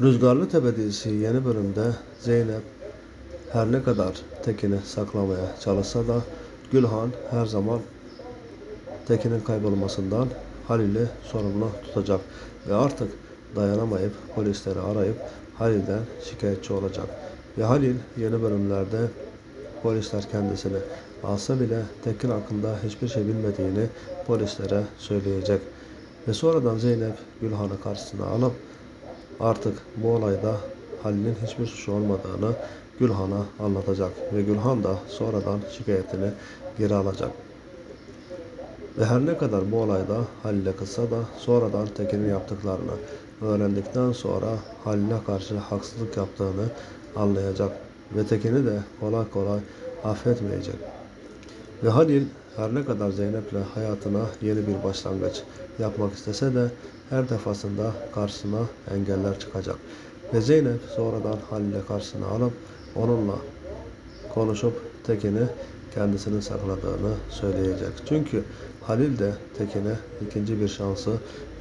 Rüzgarlı Tepe dizisi yeni bölümde Zeynep her ne kadar Tekin'i saklamaya çalışsa da Gülhan her zaman Tekin'in kaybolmasından Halil'i sorumlu tutacak ve artık dayanamayıp polisleri arayıp Halil'den şikayetçi olacak. Ve Halil yeni bölümlerde polisler kendisini alsa bile Tekin hakkında hiçbir şey bilmediğini polislere söyleyecek. Ve sonradan Zeynep Gülhan'ı karşısına alıp artık bu olayda Halil'in hiçbir suçu olmadığını Gülhan'a anlatacak ve Gülhan da sonradan şikayetini geri alacak. Ve her ne kadar bu olayda Halil'e kızsa da sonradan Tekin'in yaptıklarını öğrendikten sonra Halil'e karşı haksızlık yaptığını anlayacak ve Tekin'i de kolay kolay affetmeyecek. Ve Halil her ne kadar Zeynep'le hayatına yeni bir başlangıç yapmak istese de her defasında karşısına engeller çıkacak. Ve Zeynep sonradan Halil'e karşısına alıp onunla konuşup Tekin'i kendisinin sakladığını söyleyecek. Çünkü Halil de Tekin'e ikinci bir şansı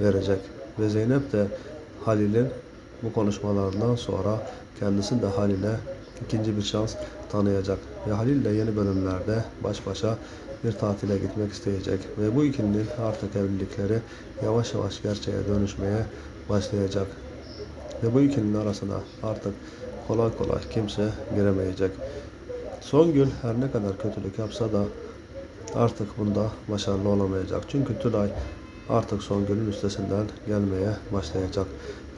verecek. Ve Zeynep de Halil'in bu konuşmalarından sonra kendisi de Halil'e ikinci bir şans tanıyacak. Ve Halil de yeni bölümlerde baş başa bir tatile gitmek isteyecek. Ve bu ikilinin artık evlilikleri yavaş yavaş gerçeğe dönüşmeye başlayacak. Ve bu ikilinin arasına artık kolay kolay kimse giremeyecek. Songül her ne kadar kötülük yapsa da artık bunda başarılı olamayacak. Çünkü Tülay artık Songül'ün üstesinden gelmeye başlayacak.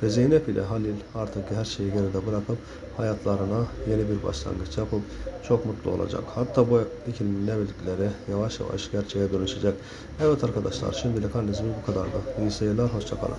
Ve Zeynep ile Halil artık her şeyi geride bırakıp hayatlarına yeni bir başlangıç yapıp çok mutlu olacak. Hatta bu ikilinin evlilikleri yavaş yavaş gerçeğe dönüşecek. Evet arkadaşlar şimdilik analizimiz bu kadardı. İyi seyirler, hoşçakalın.